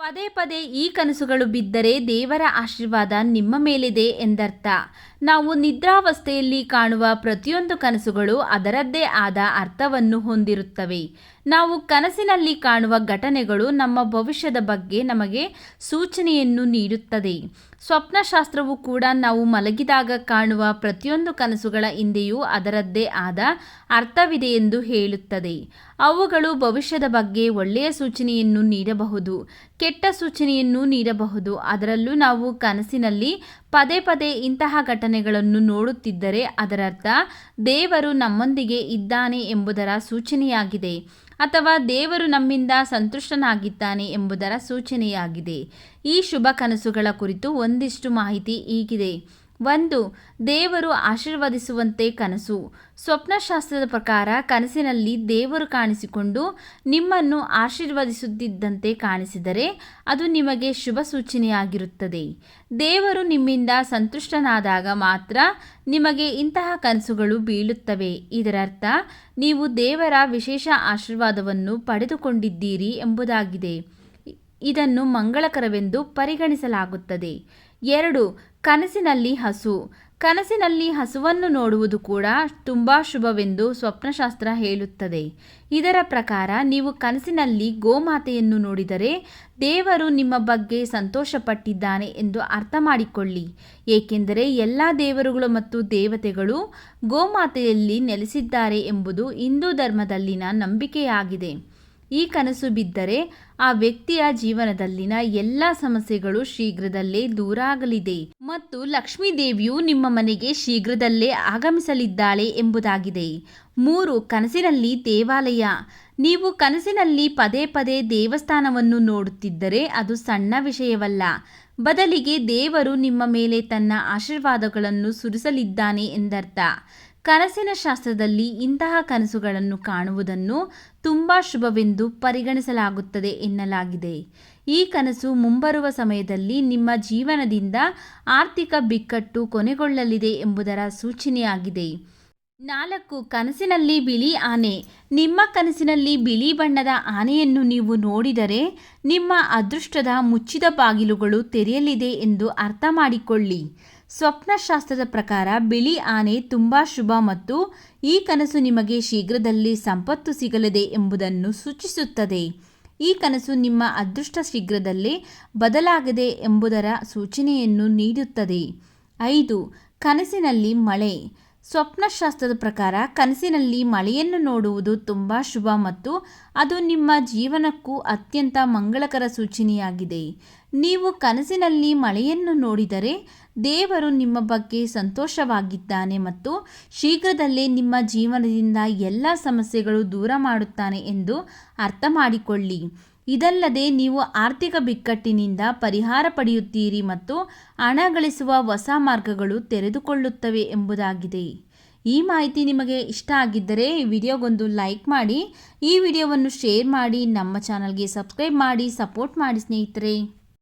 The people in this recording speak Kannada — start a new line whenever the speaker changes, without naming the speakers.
ಪದೇ ಪದೇ ಈ ಕನಸುಗಳು ಬಿದ್ದರೆ ದೇವರ ಆಶೀರ್ವಾದ ನಿಮ್ಮ ಮೇಲಿದೆ ಎಂದರ್ಥ. ನಾವು ನಿದ್ರಾವಸ್ಥೆಯಲ್ಲಿ ಕಾಣುವ ಪ್ರತಿಯೊಂದು ಕನಸುಗಳು ಅದರದ್ದೇ ಆದ ಅರ್ಥವನ್ನು ಹೊಂದಿರುತ್ತವೆ. ನಾವು ಕನಸಿನಲ್ಲಿ ಕಾಣುವ ಘಟನೆಗಳು ನಮ್ಮ ಭವಿಷ್ಯದ ಬಗ್ಗೆ ನಮಗೆ ಸೂಚನೆಯನ್ನು ನೀಡುತ್ತದೆ. ಸ್ವಪ್ನಶಾಸ್ತ್ರವು ಕೂಡ ನಾವು ಮಲಗಿದಾಗ ಕಾಣುವ ಪ್ರತಿಯೊಂದು ಕನಸುಗಳ ಹಿಂದೆಯೂ ಅದರದ್ದೇ ಆದ ಅರ್ಥವಿದೆ ಎಂದು ಹೇಳುತ್ತದೆ. ಅವುಗಳು ಭವಿಷ್ಯದ ಬಗ್ಗೆ ಒಳ್ಳೆಯ ಸೂಚನೆಯನ್ನು ನೀಡಬಹುದು, ಕೆಟ್ಟ ಸೂಚನೆಯನ್ನು ನೀಡಬಹುದು. ಅದರಲ್ಲೂ ನಾವು ಕನಸಿನಲ್ಲಿ ಪದೇ ಪದೇ ಇಂತಹ ಘಟನೆಗಳನ್ನು ನೋಡುತ್ತಿದ್ದರೆ ಅದರರ್ಥ ದೇವರು ನಮ್ಮೊಂದಿಗೆ ಇದ್ದಾನೆ ಎಂಬುದರ ಸೂಚನೆಯಾಗಿದೆ ಅಥವಾ ದೇವರು ನಮ್ಮಿಂದ ಸಂತುಷ್ಟನಾಗಿದ್ದಾನೆ ಎಂಬುದರ ಸೂಚನೆಯಾಗಿದೆ. ಈ ಶುಭ ಕನಸುಗಳ ಕುರಿತು ಒಂದಿಷ್ಟು ಮಾಹಿತಿ ಹೀಗಿದೆ ಒಂದು, ದೇವರು ಆಶೀರ್ವದಿಸುವಂತೆ ಕನಸು. ಸ್ವಪ್ನಶಾಸ್ತ್ರದ ಪ್ರಕಾರ ಕನಸಿನಲ್ಲಿ ದೇವರು ಕಾಣಿಸಿಕೊಂಡು ನಿಮ್ಮನ್ನು ಆಶೀರ್ವದಿಸುತ್ತಿದ್ದಂತೆ ಕಾಣಿಸಿದರೆ ಅದು ನಿಮಗೆ ಶುಭ ಸೂಚನೆಯಾಗಿರುತ್ತದೆ. ದೇವರು ನಿಮ್ಮಿಂದ ಸಂತುಷ್ಟನಾದಾಗ ಮಾತ್ರ ನಿಮಗೆ ಇಂತಹ ಕನಸುಗಳು ಬೀಳುತ್ತವೆ. ಇದರರ್ಥ, ನೀವು ದೇವರ ವಿಶೇಷ ಆಶೀರ್ವಾದವನ್ನು ಪಡೆದುಕೊಂಡಿದ್ದೀರಿ ಎಂಬುದಾಗಿದೆ. ಇದನ್ನು ಮಂಗಳಕರವೆಂದು ಪರಿಗಣಿಸಲಾಗುತ್ತದೆ. ಎರಡು ಕನಸಿನಲ್ಲಿ ಹಸು. ಕನಸಿನಲ್ಲಿ ಹಸುವನ್ನು ನೋಡುವುದು ಕೂಡ ತುಂಬ ಶುಭವೆಂದು ಸ್ವಪ್ನಶಾಸ್ತ್ರ ಹೇಳುತ್ತದೆ. ಇದರ ಪ್ರಕಾರ ನೀವು ಕನಸಿನಲ್ಲಿ ಗೋಮಾತೆಯನ್ನು ನೋಡಿದರೆ ದೇವರು ನಿಮ್ಮ ಬಗ್ಗೆ ಸಂತೋಷಪಟ್ಟಿದ್ದಾನೆ ಎಂದು ಅರ್ಥ ಮಾಡಿಕೊಳ್ಳಿ. ಏಕೆಂದರೆ ಎಲ್ಲ ದೇವರುಗಳು ಮತ್ತು ದೇವತೆಗಳು ಗೋಮಾತೆಯಲ್ಲಿ ನೆಲೆಸಿದ್ದಾರೆ ಎಂಬುದು ಹಿಂದೂ ಧರ್ಮದಲ್ಲಿನ ನಂಬಿಕೆಯಾಗಿದೆ. ಈ ಕನಸು ಬಿದ್ದರೆ ಆ ವ್ಯಕ್ತಿಯ ಜೀವನದಲ್ಲಿನ ಎಲ್ಲ ಸಮಸ್ಯೆಗಳು ಶೀಘ್ರದಲ್ಲೇ ದೂರ ಆಗಲಿದೆ ಮತ್ತು ಲಕ್ಷ್ಮೀ ದೇವಿಯು ನಿಮ್ಮ ಮನೆಗೆ ಶೀಘ್ರದಲ್ಲೇ ಆಗಮಿಸಲಿದ್ದಾಳೆ ಎಂಬುದಾಗಿದೆ. ಮೂರು, ಕನಸಿನಲ್ಲಿ ದೇವಾಲಯ. ನೀವು ಕನಸಿನಲ್ಲಿ ಪದೇ ಪದೇ ದೇವಸ್ಥಾನವನ್ನು ನೋಡುತ್ತಿದ್ದರೆ ಅದು ಸಣ್ಣ ವಿಷಯವಲ್ಲ. ಬದಲಿಗೆ ದೇವರು ನಿಮ್ಮ ಮೇಲೆ ತನ್ನ ಆಶೀರ್ವಾದಗಳನ್ನು ಸುರಿಸಲಿದ್ದಾನೆ ಎಂದರ್ಥ. ಕನಸಿನ ಶಾಸ್ತ್ರದಲ್ಲಿ ಇಂತಹ ಕನಸುಗಳನ್ನು ಕಾಣುವುದನ್ನು ತುಂಬ ಶುಭವೆಂದು ಪರಿಗಣಿಸಲಾಗುತ್ತದೆ ಎನ್ನಲಾಗಿದೆ. ಈ ಕನಸು ಮುಂಬರುವ ಸಮಯದಲ್ಲಿ ನಿಮ್ಮ ಜೀವನದಿಂದ ಆರ್ಥಿಕ ಬಿಕ್ಕಟ್ಟು ಕೊನೆಗೊಳ್ಳಲಿದೆ ಎಂಬುದರ ಸೂಚನೆಯಾಗಿದೆ. ನಾಲ್ಕು, ಕನಸಿನಲ್ಲಿ ಬಿಳಿ ಆನೆ. ನಿಮ್ಮ ಕನಸಿನಲ್ಲಿ ಬಿಳಿ ಬಣ್ಣದ ಆನೆಯನ್ನು ನೀವು ನೋಡಿದರೆ ನಿಮ್ಮ ಅದೃಷ್ಟದ ಮುಚ್ಚಿದ ಬಾಗಿಲುಗಳು ತೆರೆಯಲಿದೆ ಎಂದು ಅರ್ಥ ಮಾಡಿಕೊಳ್ಳಿ. ಸ್ವಪ್ನಶಾಸ್ತ್ರದ ಪ್ರಕಾರ ಬಿಳಿ ಆನೆ ತುಂಬ ಶುಭ ಮತ್ತು ಈ ಕನಸು ನಿಮಗೆ ಶೀಘ್ರದಲ್ಲಿ ಸಂಪತ್ತು ಸಿಗಲಿದೆ ಎಂಬುದನ್ನು ಸೂಚಿಸುತ್ತದೆ. ಈ ಕನಸು ನಿಮ್ಮ ಅದೃಷ್ಟ ಶೀಘ್ರದಲ್ಲೇ ಬದಲಾಗದೆ ಎಂಬುದರ ಸೂಚನೆಯನ್ನು ನೀಡುತ್ತದೆ. ಐದು ಕನಸಿನಲ್ಲಿ ಮಳೆ. ಸ್ವಪ್ನಶಾಸ್ತ್ರದ ಪ್ರಕಾರ ಕನಸಿನಲ್ಲಿ ಮಳೆಯನ್ನು ನೋಡುವುದು ತುಂಬ ಶುಭ ಮತ್ತು ಅದು ನಿಮ್ಮ ಜೀವನಕ್ಕೂ ಅತ್ಯಂತ ಮಂಗಳಕರ ಸೂಚನೆಯಾಗಿದೆ. ನೀವು ಕನಸಿನಲ್ಲಿ ಮಳೆಯನ್ನು ನೋಡಿದರೆ ದೇವರು ನಿಮ್ಮ ಬಗ್ಗೆ ಸಂತೋಷವಾಗಿದ್ದಾನೆ ಮತ್ತು ಶೀಘ್ರದಲ್ಲೇ ನಿಮ್ಮ ಜೀವನದಿಂದ ಎಲ್ಲ ಸಮಸ್ಯೆಗಳು ದೂರ ಮಾಡುತ್ತಾನೆ ಎಂದು ಅರ್ಥ ಮಾಡಿಕೊಳ್ಳಿ ಇದಲ್ಲದೆ ನೀವು ಆರ್ಥಿಕ ಬಿಕ್ಕಟ್ಟಿನಿಂದ ಪರಿಹಾರ ಪಡೆಯುತ್ತೀರಿ ಮತ್ತು ಹಣ ಗಳಿಸುವ ಹೊಸ ಮಾರ್ಗಗಳು ತೆರೆದುಕೊಳ್ಳುತ್ತವೆ ಎಂಬುದಾಗಿದೆ. ಈ ಮಾಹಿತಿ ನಿಮಗೆ ಇಷ್ಟ ಆಗಿದ್ದರೆ ವಿಡಿಯೋಗೊಂದು ಲೈಕ್ ಮಾಡಿ, ಈ ವಿಡಿಯೋವನ್ನು ಶೇರ್ ಮಾಡಿ, ನಮ್ಮ ಚಾನಲ್ಗೆ ಸಬ್ಸ್ಕ್ರೈಬ್ ಮಾಡಿ, ಸಪೋರ್ಟ್ ಮಾಡಿ ಸ್ನೇಹಿತರೆ.